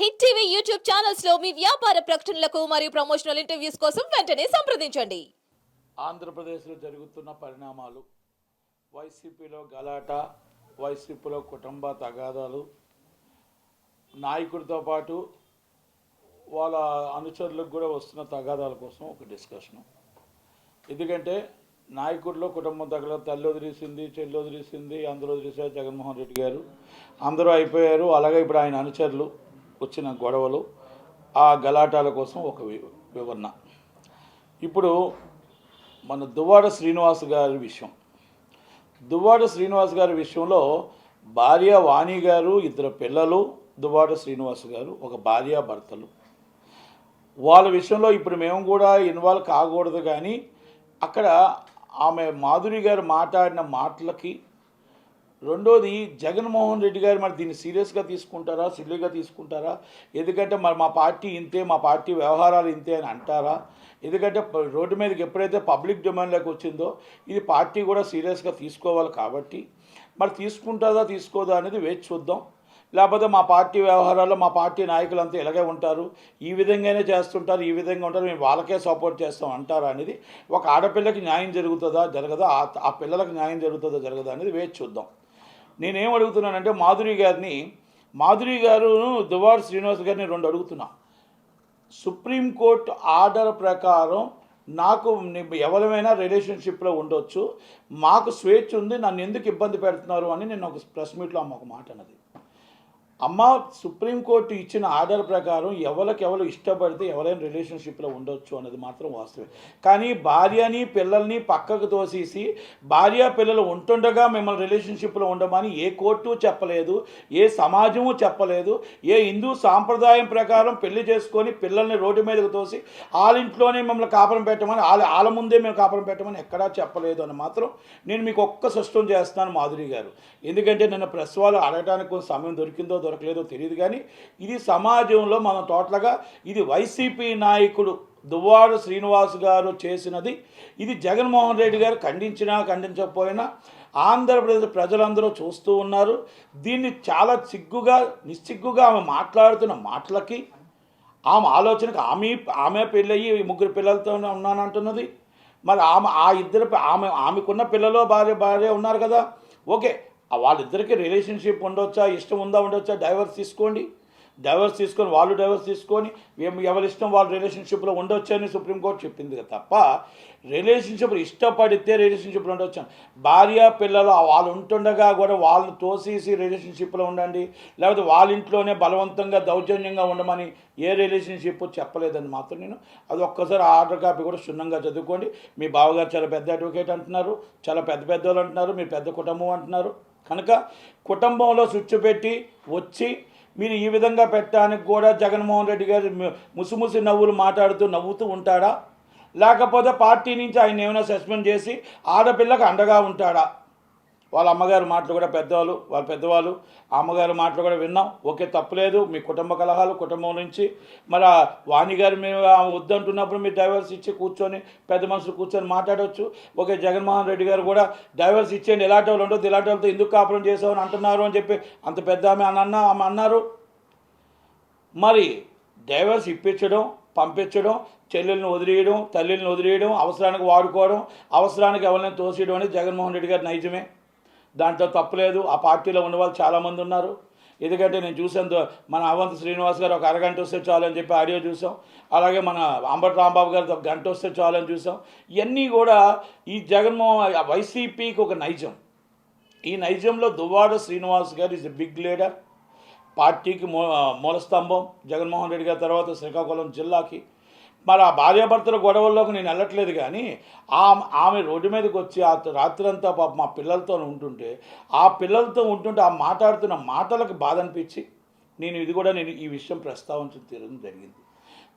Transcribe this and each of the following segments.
Hit TV YouTube ఛానల్స్లో మీ వ్యాపార ప్రకటనలకు మరియు ప్రమోషనల్ ఇంటర్వ్యూస్ కోసం వెంటనే సంప్రదించండి. ఆంధ్రప్రదేశ్లో జరుగుతున్న పరిణామాలు వైసీపీలో గలాట వైసీపీలో కుటుంబ తగాదాలు నాయకుడితో పాటు వాళ్ళ అనుచరులకు కూడా వస్తున్న తగాదాల కోసం ఒక డిస్కషను ఎందుకంటే నాయకుడిలో కుటుంబం తగ్గల తల్లి వదిలేసింది చెల్లి వదిలేసింది అందరూ వదిలేసారు జగన్మోహన్ రెడ్డి గారు. అందరూ అయిపోయారు అలాగే ఇప్పుడు ఆయన అనుచరులు. వచ్చిన గొడవలు ఆ గలాటాల కోసం ఒక వి- వివరణ. ఇప్పుడు మన దువ్వాడ శ్రీనివాస్ గారి విషయం. దువ్వాడ శ్రీనివాస్ గారి విషయంలో భార్య వాణి గారు ఇద్దరు పిల్లలు దువ్వాడ శ్రీనివాస్ గారు ఒక భార్య భర్తలు. వాళ్ళ విషయంలో ఇప్పుడు మేము కూడా ఇన్వాల్వ్ కాకూడదు కానీ అక్కడ ఆమె మాధురి గారు మాట్లాడిన మాటలకి రెండోది జగన్మోహన్ రెడ్డి గారు మరి దీన్ని సీరియస్గా తీసుకుంటారా సిల్లీగా తీసుకుంటారా? ఎందుకంటే మరి మా పార్టీ ఇంతే మా పార్టీ వ్యవహారాలు ఇంతే అని అంటారా? ఎందుకంటే రోడ్డు మీదకి ఎప్పుడైతే పబ్లిక్ డిమాండ్లోకి వచ్చిందో ఇది పార్టీ కూడా సీరియస్గా తీసుకోవాలి కాబట్టి. మరి తీసుకుంటుందా తీసుకోదా అనేది వేచి చూద్దాం. లేకపోతే మా పార్టీ వ్యవహారాల్లో మా పార్టీ నాయకులంతా ఇలాగే ఉంటారు. ఈ విధంగానే చేస్తుంటారు ఈ విధంగా ఉంటారు మేము వాళ్ళకే సపోర్ట్ చేస్తాం అంటారా అనేది ఒక ఆడపిల్లకి న్యాయం జరుగుతుందా జరగదా? ఆ పిల్లలకు న్యాయం జరుగుతుందా జరగదా అనేది వేచి చూద్దాం. నేనేం అడుగుతున్నానంటే మాధురి గారిని మాధురి గారు దువార్ శ్రీనివాస్ గారిని రెండు అడుగుతున్నా. సుప్రీంకోర్టు ఆర్డర్ ప్రకారం నాకు ఎవరిమైనా ఎవరైనా రిలేషన్షిప్లో ఉండొచ్చు. మాకు స్వేచ్ఛ ఉంది నన్ను ఎందుకు ఇబ్బంది పెడుతున్నారు అని నేను ఒక ప్రెస్ మీట్లో అమ్మ ఒక మాట అన్నది. అమ్మ సుప్రీంకోర్టు ఇచ్చిన ఆర్డర్ ప్రకారం ఎవరికి ఎవరు ఇష్టపడితే ఎవరైనా రిలేషన్షిప్లో ఉండొచ్చు అన్నది మాత్రం వాస్తవే కానీ భార్యని పిల్లల్ని పక్కకు తోసేసి భార్య పిల్లలు ఉంటుండగా మిమ్మల్ని రిలేషన్షిప్లో ఉండమని ఏ కోర్టు చెప్పలేదు ఏ సమాజము చెప్పలేదు ఏ హిందూ సాంప్రదాయం ప్రకారం పెళ్ళి చేసుకొని పిల్లల్ని రోడ్డు మీదకు తోసి వాళ్ళ ఇంట్లోనే మిమ్మల్ని కాపురం పెట్టమని వాళ్ళ వాళ్ళ ముందే మేము కాపురం పెట్టమని ఎక్కడా చెప్పలేదు అని మాత్రం నేను మీకు ఒక్క స్పష్టం చేస్తున్నాను మాధురి గారు. ఎందుకంటే నిన్న ప్రెస్ వాళ్ళు అడగడానికి కొంచెం సమయం దొరికిందో దొరకలేదో తెలియదు కానీ ఇది సమాజంలో మనం టోటల్గా ఇది వైసీపీ నాయకుడు దువ్వాడు శ్రీనివాస్ గారు చేసినది. ఇది జగన్మోహన్ రెడ్డి గారు ఖండించినా ఖండించకపోయినా ఆంధ్రప్రదేశ్ ప్రజలందరూ చూస్తూ ఉన్నారు. దీన్ని చాలా సిగ్గుగా నిస్సిగ్గుగా ఆమె మాట్లాడుతున్న మాటలకి ఆమె ఆలోచనకు ఆమె ఆమె పెళ్ళయ్యి ముగ్గురు పిల్లలతో ఉన్నానంటున్నది. మరి ఆమె ఆ ఇద్దరు ఆమె ఆమెకున్న పిల్లలు భార్య భార్య ఉన్నారు కదా. ఓకే వాళ్ళిద్దరికీ రిలేషన్షిప్ ఉండొచ్చా? ఇష్టం ఉందా ఉండొచ్చా? డైవర్స్ తీసుకోండి. డైవర్స్ తీసుకొని వాళ్ళు డైవర్స్ తీసుకొని ఎవరి ఇష్టం వాళ్ళ రిలేషన్షిప్లో ఉండొచ్చు అని సుప్రీంకోర్టు చెప్పింది తప్ప రిలేషన్షిప్ ఇష్టపడితే రిలేషన్షిప్లో ఉండొచ్చు? భార్య పిల్లలు వాళ్ళు ఉంటుండగా కూడా వాళ్ళని తోసేసి రిలేషన్షిప్లో ఉండండి. లేకపోతే వాళ్ళ ఇంట్లోనే బలవంతంగా దౌర్జన్యంగా ఉండమని ఏ రిలేషన్షిప్ చెప్పలేదని మాత్రం నేను. అది ఒక్కసారి ఆర్డర్ కాపీ కూడా క్షుణ్ణంగా చదువుకోండి. మీ బావగారు చాలా పెద్ద అడ్వకేట్ అంటున్నారు. చాలా పెద్ద పెద్ద వాళ్ళు అంటున్నారు. మీ పెద్ద కుటుంబం అంటున్నారు. కనుక కుటుంబంలో స్విచ్ పెట్టి వచ్చి మీరు ఈ విధంగా పెట్టడానికి కూడా జగన్మోహన్ రెడ్డి గారు ముసిముసి నవ్వులు మాట్లాడుతూ నవ్వుతూ ఉంటాడా? లేకపోతే పార్టీ నుంచి ఆయన ఏమైనా సస్పెండ్ చేసి ఆడపిల్లకు అండగా ఉంటాడా? వాళ్ళ అమ్మగారు మాటలు కూడా పెద్దవాళ్ళు వాళ్ళ పెద్దవాళ్ళు అమ్మగారు మాటలు కూడా విన్నాం. ఓకే తప్పులేదు మీ కుటుంబ కలహాలు కుటుంబం నుంచి. మరి వాణిగారు వాణి గారు మేము వద్దంటున్నప్పుడు మీరు డైవర్స్ ఇచ్చి కూర్చొని పెద్ద మనుషులు కూర్చొని మాట్లాడవచ్చు ఓకే జగన్మోహన్ రెడ్డి గారు కూడా డైవర్స్ ఇచ్చేయండి. ఎలాంటి వాళ్ళు ఉండదు ఇలాంటి వాళ్ళతో ఎందుకు కాపురం చేసామని అంటున్నారు అని చెప్పి అంత పెద్ద ఆమె అని అన్న ఆమె అన్నారు. మరి డైవర్స్ ఇప్పించడం పంపించడం చెల్లెల్ని వదిలేయడం తల్లిని వదిలేయడం అవసరానికి వాడుకోవడం అవసరానికి ఎవరిని తోసేయడం అనేది జగన్మోహన్ రెడ్డి గారి నైజమే. దాంట్లో తప్పులేదు ఆ పార్టీలో ఉన్న వాళ్ళు చాలామంది ఉన్నారు. ఎందుకంటే నేను చూసాను మన అవంత్ శ్రీనివాస్ గారు ఒక అరగంట వస్తే చాలు అని చెప్పి ఆడియో చూసాం అలాగే మన అంబటి రాంబాబు గారు ఒక గంట వస్తే చాలని చూసాం ఇవన్నీ కూడా ఈ జగన్మోహన్ వైసీపీకి ఒక నైజం. ఈ నైజంలో దువ్వాడ శ్రీనివాస్ గారు ఇస్ ఎ బిగ్ లీడర్ పార్టీకి మూ మూలస్తంభం జగన్మోహన్ రెడ్డి గారి తర్వాత శ్రీకాకుళం జిల్లాకి. మరి ఆ భార్యాభర్తల గొడవల్లోకి నేను వెళ్ళట్లేదు కానీ ఆ ఆమె రోడ్డు మీదకి వచ్చి ఆ రాత్రంతా పాప మా పిల్లలతో ఉంటుంటే ఆ పిల్లలతో ఉంటుంటే ఆ మాట్లాడుతున్న మాటలకు బాధ అనిపించి నేను ఇది కూడా నేను ఈ విషయం ప్రస్తావించడం జరిగింది.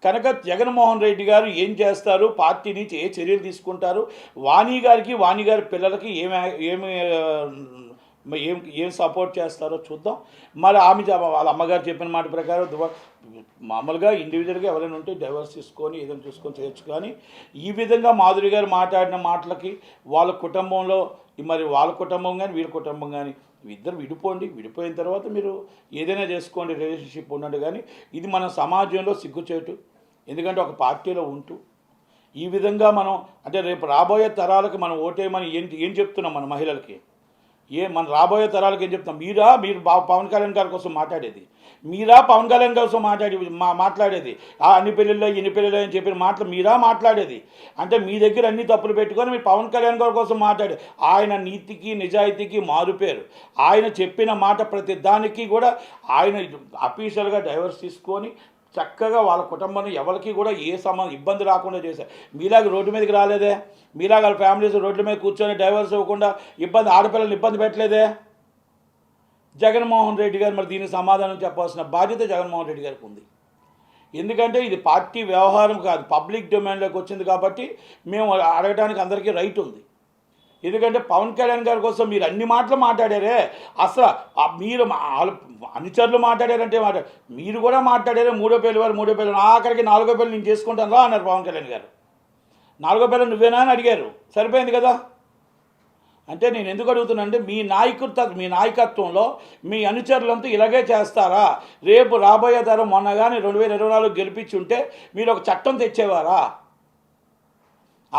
కనుక జగన్మోహన్ రెడ్డి గారు ఏం చేస్తారు? పార్టీ నుంచి ఏ చర్యలు తీసుకుంటారు? వాణి గారికి వాణి గారి పిల్లలకి ఏమి ఏమి ఏం ఏం సపోర్ట్ చేస్తారో చూద్దాం. మరి ఆమె వాళ్ళ అమ్మగారు చెప్పిన మాట ప్రకారం మామూలుగా ఇండివిజువల్గా ఎవరైనా ఉంటే డైవర్స్ తీసుకొని ఏదైనా చూసుకొని చేయొచ్చు. కానీ ఈ విధంగా మాధురి గారు మాట్లాడిన మాటలకి వాళ్ళ కుటుంబంలో మరి వాళ్ళ కుటుంబం కానీ వీళ్ళ కుటుంబం కానీ ఇద్దరు విడిపోండి. విడిపోయిన తర్వాత మీరు ఏదైనా చేసుకోండి రిలేషన్షిప్ ఉండండి. కానీ ఇది మన సమాజంలో సిగ్గుచేటు. ఎందుకంటే ఒక పార్టీలో ఉంటూ ఈ విధంగా మనం అంటే రేపు రాబోయే తరాలకు మనం ఓటేయమని ఏం ఏం చెప్తున్నాం మన మహిళలకి? ఏ మన రాబోయే తరాలకు ఏం చెప్తాం? మీరా మీరు బా పవన్ కళ్యాణ్ గారి కోసం మాట్లాడేది. మీరా పవన్ కళ్యాణ్ కోసం మాట్లాడి మా మాట్లాడేది. ఆ అన్ని పెళ్ళిళ్ళు ఇన్ని పెళ్ళిళ్ళు అని చెప్పిన మాటలు మీరా మాట్లాడేది. అంటే మీ దగ్గర అన్ని తప్పులు పెట్టుకొని మీరు పవన్ కళ్యాణ్ గారి కోసం మాట్లాడే ఆయన నీతికి నిజాయితీకి మారుపేరు. ఆయన చెప్పిన మాట ప్రతి దానికి కూడా ఆయన అఫీషియల్గా డైవర్స్ తీసుకొని చక్కగా వాళ్ళ కుటుంబాన్ని ఎవరికి కూడా ఏ సమ ఇబ్బంది రాకుండా చేశారు. మీలాగ రోడ్డు మీదకి రాలేదే? మీలాగా వాళ్ళ ఫ్యామిలీస్ రోడ్ల మీద కూర్చొని డైవర్స్ ఇవ్వకుండా ఇబ్బంది ఆడపిల్లల్ని ఇబ్బంది పెట్టలేదే? జగన్మోహన్ రెడ్డి గారు మరి దీనికి సమాధానం చెప్పాల్సిన బాధ్యత జగన్మోహన్ రెడ్డి గారికి ఉంది. ఎందుకంటే ఇది పార్టీ వ్యవహారం కాదు. పబ్లిక్ డొమైన్లోకి వచ్చింది కాబట్టి మేము అడగడానికి అందరికీ రైట్ ఉంది. ఎందుకంటే పవన్ కళ్యాణ్ గారి కోసం మీరు అన్ని మాటలు మాట్లాడారే. అసలు మీరు అనుచరులు మాట్లాడారంటే మాట మీరు కూడా మాట్లాడారే మూడో పేరు వారు మూడో పేరు ఆఖరికి నాలుగో పేర్లు నేను చేసుకుంటాను రా అన్నారు పవన్ కళ్యాణ్ గారు. నాలుగో పేరు నువ్వేనా అని అడిగారు. సరిపోయింది కదా? అంటే నేను ఎందుకు అడుగుతున్నా అంటే మీ నాయకత్వ మీ నాయకత్వంలో మీ అనుచరులంతా ఇలాగే చేస్తారా? రేపు రాబోయే తరం మొన్న కానీ రెండు వేల ఇరవై నాలుగు గెలిపించి ఉంటే మీరు ఒక చట్టం తెచ్చేవారా?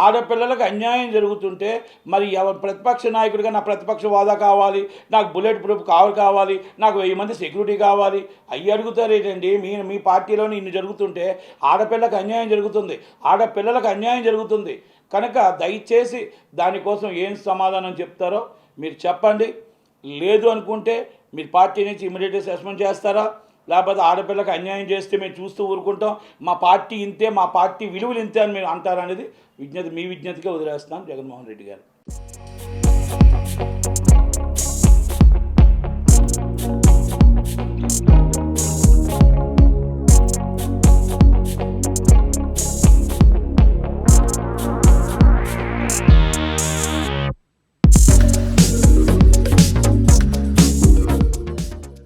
ఆడపిల్లలకు అన్యాయం జరుగుతుంటే మరి ఎవరు ప్రతిపక్ష నాయకుడిగా నా ప్రతిపక్ష వాదా కావాలి నాకు బుల్లెట్ ప్రూఫ్ కావాలి కావాలి నాకు వెయ్యి మంది సెక్యూరిటీ కావాలి అవి అడుగుతారేటండి? మీ మీ పార్టీలోని ఇన్ని జరుగుతుంటే ఆడపిల్లకు అన్యాయం జరుగుతుంది ఆడపిల్లలకు అన్యాయం జరుగుతుంది. కనుక దయచేసి దానికోసం ఏం సమాధానం చెప్తారో మీరు చెప్పండి. లేదు అనుకుంటే మీరు పార్టీ నుంచి ఇమీడియట్గా సస్పెండ్ చేస్తారా? లేకపోతే ఆడపిల్లకి అన్యాయం చేస్తే మేము చూస్తూ ఊరుకుంటాం. మా పార్టీ ఇంతే మా పార్టీ విలువలు ఇంతే అని మీరు అంటారనేది విజ్ఞత మీ విజ్ఞతగా వదిలేస్తున్నాను జగన్మోహన్ రెడ్డి గారు.